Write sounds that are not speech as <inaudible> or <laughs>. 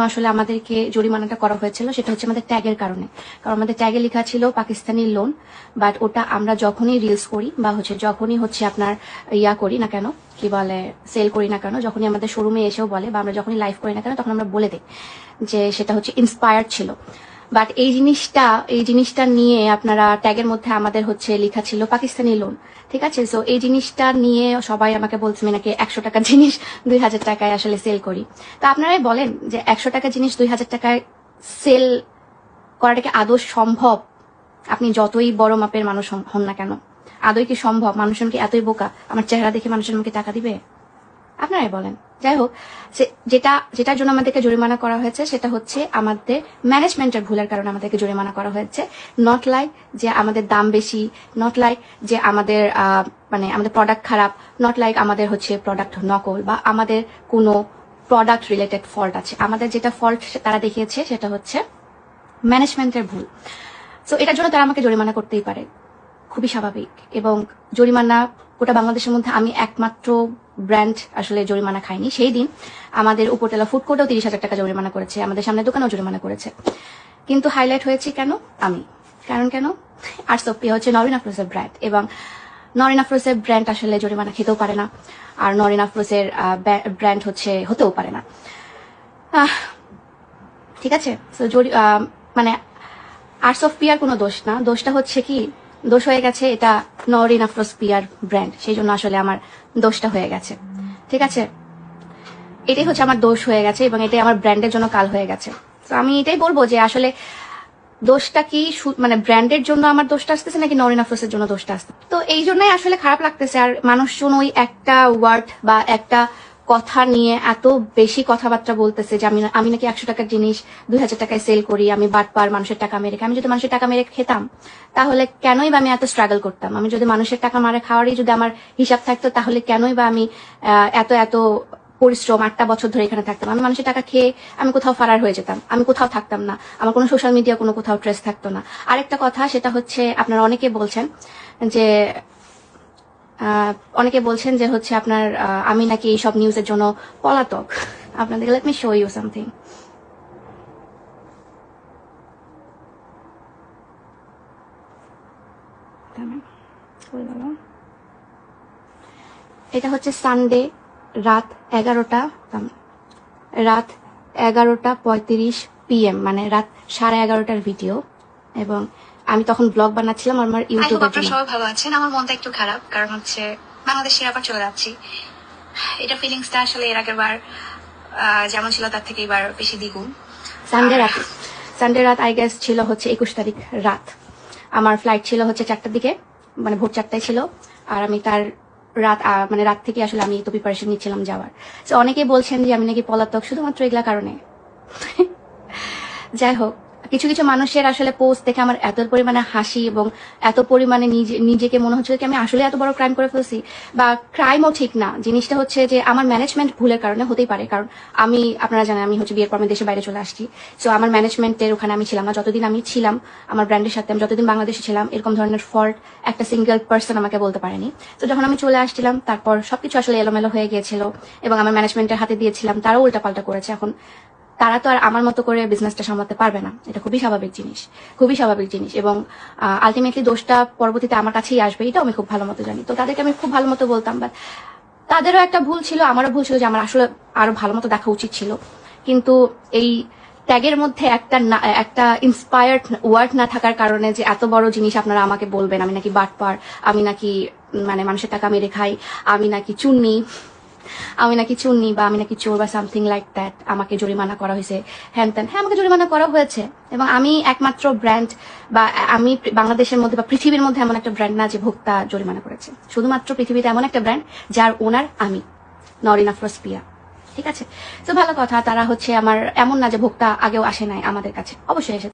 আসলে আমাদেরকে জরিমানাটা করা হয়েছিল, সেটা হচ্ছে আমাদের ট্যাগের কারণে। কারণ আমাদের ট্যাগে লেখা ছিল পাকিস্তানি লোন বাট ওটা আমরা যখনই রিলস করি, বা হচ্ছে যখনই হচ্ছে আপনার ইয়া করি না কেন, কি বলে সেল করি না কেন, যখনই আমাদের শোরুমে এসেও বলে, বা আমরা যখনই লাইভ করি না কেন, তখন আমরা বলে দিই যে সেটা হচ্ছে ইন্সপায়ার্ড ছিল। বাট এই জিনিসটা এই জিনিসটা নিয়ে আপনারা ট্যাগের মধ্যে আমাদের হচ্ছে লেখা ছিল পাকিস্তানি লোন ঠিক আছে? সো এই জিনিসটা নিয়ে সবাই আমাকে বলছে নাকি একশো টাকার জিনিস দুই হাজার টাকায় আসলে সেল করি। তো আপনারাই বলেন যে একশো টাকা জিনিস দুই হাজার টাকায় সেল করাটাকে আদৌ সম্ভব? আপনি যতই বড় মাপের মানুষ হন- না কেন। আদৌ কি সম্ভব? মানুষজন কি এতই বোকা? আমার চেহারা দেখে মানুষজন আমাকে টাকা দিবে? আপনারাই বলেন। যাই হোক যেটা, যেটার জন্য আমাদেরকে জরিমানা করা হয়েছে, সেটা হচ্ছে আমাদের ম্যানেজমেন্টের ভুলের কারণে আমাদেরকে জরিমানা করা হয়েছে। নট লাইক যে আমাদের দাম বেশি নট লাইক যে আমাদের মানে আমাদের প্রোডাক্ট খারাপ নট লাইক আমাদের হচ্ছে প্রোডাক্ট নকল বা আমাদের কোনো প্রোডাক্ট রিলেটেড ফল্ট আছে। আমাদের যেটা ফল্ট তারা দেখিয়েছে, সেটা হচ্ছে ম্যানেজমেন্টের ভুল। সো এটার জন্য তারা আমাকে জরিমানা করতেই পারে। খুবই স্বাভাবিক এবং জরিমানা গোটা বাংলাদেশের মধ্যে আমি একমাত্র ব্র্যান্ড আসলে জরিমানা খাইনি। সেই দিন আমাদের উপরতলা ফুড কোর্টেও তিরিশ হাজার টাকা জরিমানা করেছে, আমাদের সামনে দোকানেও জরিমানা করেছে। কিন্তু হাইলাইট হয়েছে কেন? আমি। কারণ কেন? আর সপি হচ্ছে নরিন আফরোজের ব্র্যান্ড এবং নরিন আফরোজের ব্র্যান্ড আসলে জরিমানা খেতেও পারে না, আর নরিন আফরোজের ব্র্যান্ড হচ্ছে হতেও পারে না। ঠিক আছে? তো জরি- মানে আর্টস অফ পিয়ার কোনো দোষ না। দোষটা হচ্ছে কি? দোষ হয়ে গেছে এটা নরিন পিয়ার ব্র্যান্ড, সেই জন্য আসলে আমার দোষটা হয়ে গেছে। ঠিক আছে? এটাই হচ্ছে আমার দোষ হয়ে গেছে এবং এটাই আমার ব্র্যান্ডের জন্য কাল হয়ে গেছে। তো আমি এটাই বলব যে আসলে দোষটা কি মানে ব্র্যান্ডের জন্য আমার দোষটা আসতেছে নাকি নরিন আফ্রোসের জন্য দোষটা আসতে তো এই জন্যই আসলে খারাপ লাগতেছে। আর মানুষজন ওই একটা ওয়ার্ড বা একটা কথা নিয়ে এত বেশি কথাবার্তা বলতেছে যে আমি আমি নাকি একশো টাকার জিনিস দুই হাজার টাকায় সেল করি, আমি বাটপার মানুষের টাকা মেরে। আমি যদি মানুষের টাকা মেরে খেতাম, তাহলে কেনই বা আমি এত স্ট্রাগল করতাম? আমি যদি মানুষের টাকা মারে খাওয়ারই যদি আমার হিসাব থাকতো, তাহলে কেনই বা আমি এত এত পরিশ্রম আটটা বছর ধরে এখানে থাকতাম? আমি মানুষের টাকা খেয়ে আমি কোথাও ফারার হয়ে যেতাম। আমি কোথাও থাকতাম না। আমার কোনো সোশ্যাল মিডিয়া কোনো কোথাও ট্রেস থাকতো না। আরেকটা কথা, সেটা হচ্ছে, আপনারা অনেকে বলছেন যে অনেকে বলছেন যে হচ্ছে আপনার আমি নাকি এইসব নিউজের জন্য পলাতক। আপনাদের let me show you something এটা হচ্ছে সানডে রাত এগারোটা রাত এগারোটা পঁয়ত্রিশ পিএম মানে রাত সাড়ে এগারোটার ভিডিও এবং আমি তখন ব্লগ বানাচ্ছিলাম আমার ইউটিউবের আপনারা সবাই ভালো আছেন। আমার মনটা একটু খারাপ কারণ হচ্ছে বাংলাদেশের আবার চলে যাচ্ছি। এটা ফিলিংসটা আসলে এর আগের বার যেমন ছিল তার থেকে এবার বেশি দ্বিগুণ। সানডে রাত সানডে রাত আই গেস ছিল হচ্ছে একুশ তারিখ রাত। আমার ফ্লাইট ছিল হচ্ছে চারটার দিকে মানে ভোর চারটায় ছিল। আর আমি তার রাত মানে রাত থেকে আসলে আমি তো প্রিপারেশন নিচ্ছিলাম যাওয়ার। তো অনেকেই বলছেন যে আমি নাকি পলাতক শুধুমাত্র এগুলা কারণে। <laughs> যাই হোক কিছু কিছু মানুষের আসলে পোস্ট দেখে আমার এত পরিমাণে হাসি এবং এত পরিমাণে নিজে, নিজেকে মনে হচ্ছে কি আমি আসলে এত বড় ক্রাইম করে ফেলছি। বা ক্রাইমও ঠিক না। জিনিসটা হচ্ছে যে আমার ম্যানেজমেন্ট ভুলের কারণে হতেই পারে। কারণ আমি, আপনারা জানেন, আমি হচ্ছে বিয়ের পর আমি দেশের বাইরে চলে আসছি। সো আমার ম্যানেজমেন্টের ওখানে আমি ছিলাম না। যতদিন আমি ছিলাম, আমার ব্র্যান্ডের সাথে আমি যতদিন বাংলাদেশে ছিলাম, এরকম ধরনের ফল্ট একটা সিঙ্গেল পার্সন আমাকে বলতে পারেনি। তো যখন আমি চলে আসছিলাম, তারপর সবকিছু আসলে এলোমেলো হয়ে গিয়েছিল এবং আমার ম্যানেজমেন্টের হাতে দিয়েছিলাম তারাও উল্টাপাল্টা করেছে। এখন তারা তো আর আমার মতো করে বিজনেসটা সামলাতে পারবে না। এটা খুবই স্বাভাবিক জিনিস। খুবই স্বাভাবিক জিনিস এবং আলটিমেটলি দোষটা পরবর্তীতে আমার কাছেই আসবে, এটাও আমি খুব ভালো মতো জানি। তো তাদেরকে আমি খুব ভালো মতো বলতাম বাট তাদেরও একটা ভুল ছিল, আমারও ভুল ছিল যে আমার আসলে আরও ভালো মতো দেখা উচিত ছিল। কিন্তু এই ট্যাগের মধ্যে একটা একটা ইন্সপায়ার্ড ওয়ার্ড না থাকার কারণে যে এত বড় জিনিস আপনারা আমাকে বলবেন, আমি নাকি বাটপার, আমি নাকি মানে মানুষের টাকা মেরে খাই আমি নাকি চুন্নি আমি নাকি চুন্নি বা আমি নাকি চোর বা সামথিং লাইক দ্যাট আমাকে জরিমানা করা হয়েছে। হ্যান ত্যান। হ্যাঁ আমাকে জরিমানা করা হয়েছে। এবং আমি একমাত্র ব্র্যান্ড বা আমি বাংলাদেশের মধ্যে বা পৃথিবীর মধ্যে এমন একটা ব্র্যান্ড না যে ভোক্তা জরিমানা করেছে। শুধুমাত্র পৃথিবীতে এমন একটা ব্র্যান্ড যার ওনার আমি নরিন আফরোজ ঠিক আছে? তো ভালো কথা, তারা হচ্ছে আমার, এমন না যে ভোক্তা আগেও আসে নাই আমাদের কাছে। অবশ্যই এসেছে।